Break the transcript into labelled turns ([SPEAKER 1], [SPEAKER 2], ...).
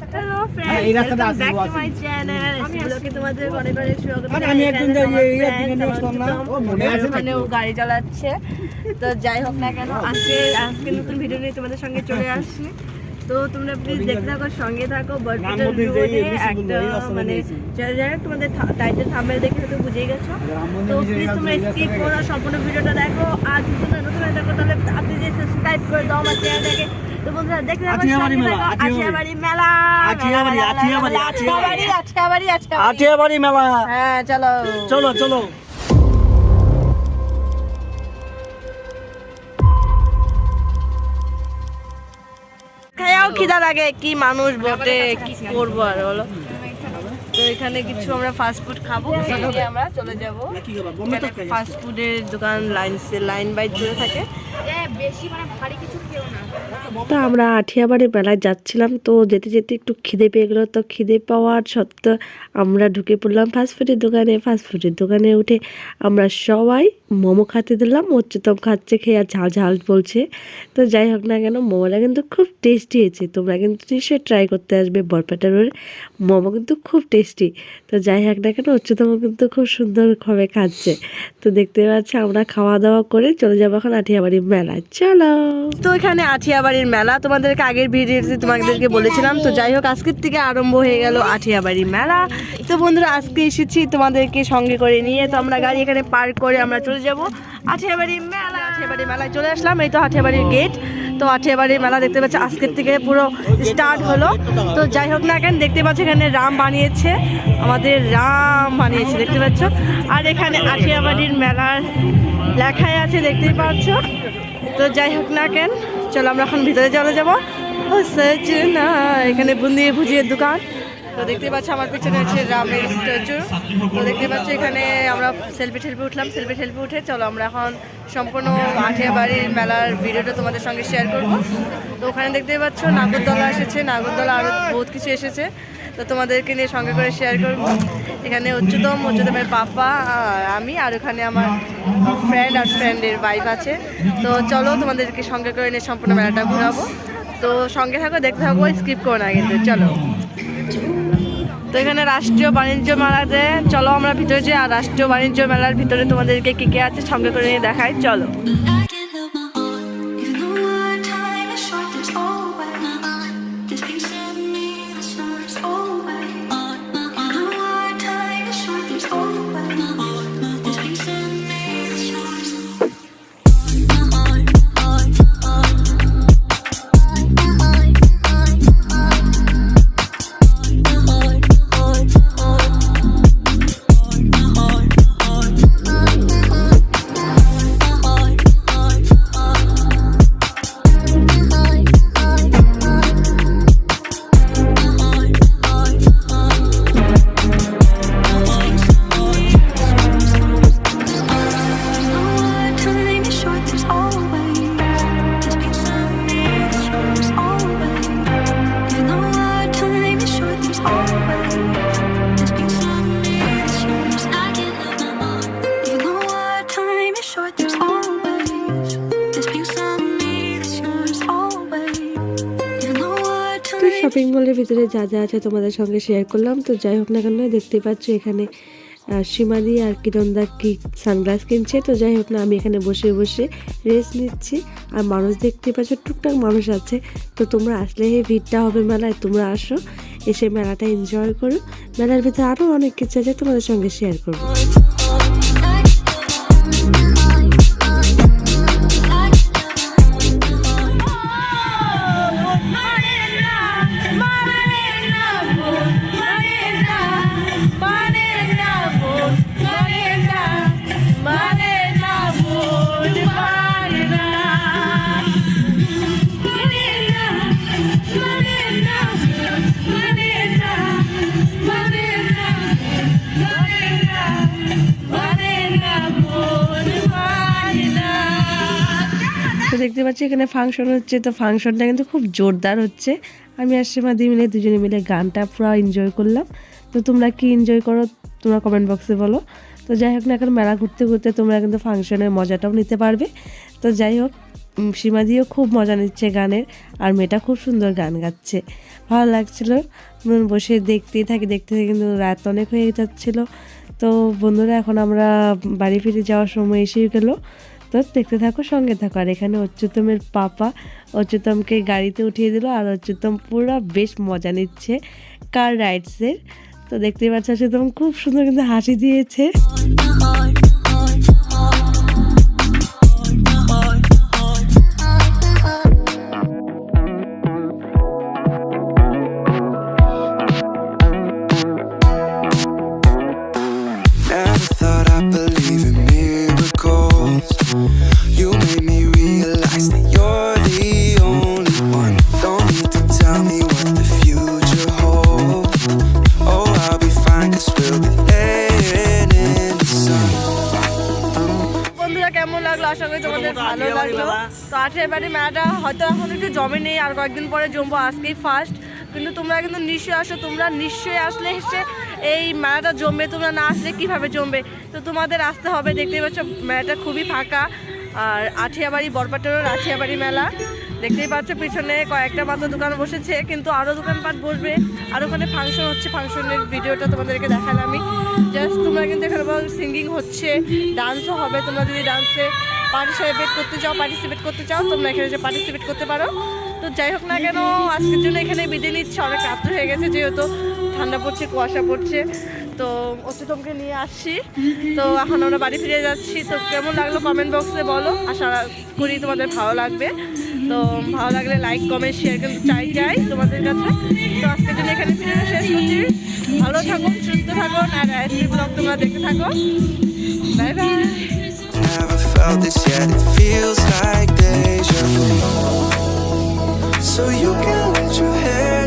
[SPEAKER 1] Hello
[SPEAKER 2] এই রাস্তাটা
[SPEAKER 1] friends back to my channel ব্লগে তোমাদের অনেক অনেক স্বাগত।
[SPEAKER 2] আমি একদিন
[SPEAKER 1] এখানে
[SPEAKER 2] যাই, এই
[SPEAKER 1] আমার
[SPEAKER 2] একদিন
[SPEAKER 1] friends,
[SPEAKER 2] নিয়ে
[SPEAKER 1] আমার
[SPEAKER 2] আসলাম না?
[SPEAKER 1] প্রীতম,
[SPEAKER 2] ও, মনে আছে
[SPEAKER 1] ওখানে ও গাড়ি চালাচ্ছে। তো যাই হোক না কেন আজকে আজকে নতুন ভিডিও নিয়ে তোমাদের সঙ্গে চলে আসছি। তো তোমরা প্লিজ দেখতে থাকো সঙ্গে থাকো। বরপেটা
[SPEAKER 2] রাম
[SPEAKER 1] রোডে একটা মানে। যারা যারা তোমাদের টাইটেল থাম্বনেল দেখে হয়তো বুঝেই গেছো। তো প্লিজ তোমরা স্কিপ করো সম্পূর্ণ ভিডিওটা দেখো। আর যদি নতুন হয়ে থাকো তাহলে আপনি যে সাবস্ক্রাইব করে দাও আমার চ্যানেলটাকে তো বন্ধুরা দেখতে থাকো
[SPEAKER 2] মেলা,
[SPEAKER 1] থাকো।
[SPEAKER 2] আটিয়াবাড়ি মেলা
[SPEAKER 1] হ্যাঁ চলো।
[SPEAKER 2] চলো চলো।
[SPEAKER 1] খায়াও খিদা লাগে কি মানুষ বটে কি করব আর বলো? তো এখানে কিছু আমরা ফাস্ট ফুড খাব আমরা চলে যাব।
[SPEAKER 2] কি খাবার বোম্বে তো খাই
[SPEAKER 1] ফাস্ট ফুডের দোকান লাইন লাইন বাই চলে থাকে। তো আমরা আঠিয়াবাড়ি মেলায় যাচ্ছিলাম, তো যেতে যেতে একটু খিদে পেয়ে গেলো। তো খিদে পাওয়ার সত্ত্বেও আমরা ঢুকে পড়লাম ফাস্টফুডের দোকানে। ফাস্টফুডের দোকানে উঠে আমরা সবাই মোমো খাতে দিলাম উচ্চতম খাচ্ছে খেয়ে আর ঝাল ঝাল বলছে। তো যাই হোক না কেন, মোমোটা কিন্তু খুব টেস্টি হয়েছে। তোমরা কিন্তু নিশ্চয়ই ট্রাই করতে আসবে বরপেটা রোড মোমো কিন্তু খুব টেস্টি তো যাই হোক না কেন, উচ্চতম কিন্তু খুব সুন্দরভাবে খাচ্ছে। তো দেখতে পাচ্ছি আমরা খাওয়া দাওয়া করে চলে যাব এখন আঠিয়াবাড়ির মেলায়। চলো। তো এখানে আঠিয়াবাড়ির মেলা। তোমাদেরকে আগের ভিডিওতে তোমাদেরকে বলেছিলাম। তো যাই হোক, আজকের থেকে আরম্ভ হয়ে গেল আঠিয়াবাড়ি মেলা। তো বন্ধুরা, আজকে এসেছি তোমাদেরকে সঙ্গে করে নিয়ে। তো আমরা গাড়ি এখানে পার্ক করে আমরা চলে যাব আঠিয়াবাড়ি মেলা। আঠিয়াবাড়ি মেলায় চলে আসলাম। এই তো আঠিয়াবাড়ির গেট। তো আঠিয়াবাড়ির মেলা দেখতে পাচ্ছি, আজকের থেকে পুরো স্টার্ট হলো। তো যাই হোক না কেন, দেখতে পাচ্ছ এখানে রাম বানিয়েছে। আমাদের রাম বানিয়েছে, দেখতে পাচ্ছ। আর এখানে আঠিয়াবাড়ির মেলার লেখায় আছে, দেখতেই পাচ্ছ। তো যাই হোক না কেন চলো, আমরা এখন ভিতরে চলে যাব। সজনা এখানে বুন্দি ভুজিয়ে দোকান। তো দেখতে পাচ্ছ আমার পিছনে হচ্ছে রামের স্ট্যাচু তো দেখতে পাচ্ছ এখানে আমরা সেলফি টেলফি উঠলাম সেলফি টেলফি উঠে চলো, আমরা এখন সম্পূর্ণ আঠিয়াবাড়ির মেলার ভিডিওটা তোমাদের সঙ্গে শেয়ার করব। তো ওখানে দেখতে পাচ্ছ নাগরদলা এসেছে, নাগরদলা আরও বহুত কিছু এসেছে। তো তোমাদেরকে নিয়ে সঙ্গে করে শেয়ার করব। এখানে উচ্চতম, উচ্চতমের পাপা, আর আমি, আর ওখানে আমার ফ্রেন্ড আর ফ্রেন্ডের ওয়াইফ আছে। তো চলো তোমাদেরকে সঙ্গে করে নিয়ে সম্পূর্ণ মেলাটা ঘোরাবো। তো সঙ্গে থাকো, দেখতে থাকব স্কিপ করো না কিন্তু, চলো। তো এখানে রাষ্ট্রীয় বাণিজ্য মেলাতে চলো আমরা ভিতরে যাই, আর রাষ্ট্রীয় বাণিজ্য মেলার ভিতরে তোমাদেরকে কি কে আছে সঙ্গে করে নিয়ে দেখাই, চলো। শপিং মলের ভিতরে যা যা আছে তোমাদের সঙ্গে শেয়ার করলাম। তো যাই হোক না কেন দেখতে পাচ্ছ এখানে সীমাদি আর কিরণদা কি সানগ্লাস কিনছে। তো যাই হোক না, আমি এখানে বসে বসে রেস্ট নিচ্ছি। আর মানুষ দেখতে পাচ্ছ, টুকটাক মানুষ আছে। তো তোমরা আসলে এই ভিড়টা হবে মেলায়, তোমরা আসো, এসে মেলাটা এনজয় করো। মেলার ভিতরে আরও অনেক কিছু আছে তোমাদের সঙ্গে শেয়ার করব। পাচ্ছি এখানে ফাংশন হচ্ছে তো ফাংশনটা কিন্তু খুব জোরদার হচ্ছে। আমি আর সীমাদি মিলে দুজনে মিলে গানটা পুরো এনজয় করলাম। তো তোমরা কি এনজয় করো তোমরা কমেন্ট বক্সে বলো। তো যাই হোক না এখন মেলা ঘুরতে ঘুরতে তোমরা কিন্তু ফাংশনের মজাটাও নিতে পারবে। তো যাই হোক উম, সীমাদিও খুব মজা নিচ্ছে গানের আর মেয়েটা খুব সুন্দর গান গাচ্ছে। ভালো লাগছিল বসে দেখতেই থাকি দেখতে থাকি কিন্তু রাত অনেক হয়ে যাচ্ছিল। তো বন্ধুরা এখন আমরা বাড়ি ফিরে যাওয়ার সময় এসে গেলো। তো দেখতে থাকো, সঙ্গে থাকো। আর এখানে অচ্যুতমের পাপা অচ্যুতমকে গাড়িতে উঠিয়ে দিল, আর অচ্যুতম পুরো বেশ মজা নিচ্ছে কার রাইডসের তো দেখতেই পাচ্ছ, অচ্যুতম খুব সুন্দর কিন্তু হাসি দিয়েছে।
[SPEAKER 3] You made me realize that you're the only one. Don't need to tell me what the future holds. Oh, I'll be fine, cause we'll be laying in the sun.
[SPEAKER 1] বন্ধুরা কেমন লাগল আশা করি তোমাদের ভালো লাগল তো আঠের বাড়ি মেলাটা হয়তো এখন একটু জমে নেই আর কয়েকদিন পরে জমবো আজকেই ফার্স্ট কিন্তু তোমরা কিন্তু নিশ্চয়ই আসো তোমরা নিশ্চয়ই আসলে এসে এই মেলাটা জমবে তোমরা না আসলে কীভাবে জমবে তো তোমাদের আসতে হবে দেখতেই পাচ্ছ মেলাটা খুবই ফাঁকা আর আঠিয়াবাড়ি বরপাটেরও আঠিয়াবাড়ি মেলা। দেখতেই পাচ্ছ, পিছনে কয়েকটা মাত্র দোকান বসেছে, কিন্তু আরও দোকানপাট বসবে। আর ওখানে ফাংশন হচ্ছে, ফাংশনের ভিডিওটা তোমাদেরকে দেখালাম আমি। জাস্ট তোমরা কিন্তু এখানে সিঙ্গিং হচ্ছে ডান্সও হবে। তোমরা যদি ডান্সে পার্টিসিপেট করতে চাও পার্টিসিপেট করতে চাও, তোমরা এখানে যে পার্টিসিপেট করতে পারো। তো যাই হোক না কেন, আজকের জন্য এখানে বিদে নিচ্ছে। অনেক রাত্র হয়ে গেছে, যেহেতু ঠান্ডা পড়ছে, কুয়াশা পড়ছে। তো অচ্যুতমকে নিয়ে আসছি। তো এখন আমরা বাড়ি ফিরে যাচ্ছি। তো কেমন লাগল কমেন্ট বক্সে বলো। আশা করি তোমাদের ভালো লাগবে। তো ভালো লাগলে লাইক কমেন্ট শেয়ার কিন্তু চাই চাই তোমাদের কাছে। তো আজকের জন্য এখানে ফিরে শেষ করছি। ভালো থাকুন সুস্থ থাকুন আর আইসি ব্লগ তোমরা দেখতে থাকো। Bye bye.
[SPEAKER 3] So you can let your hair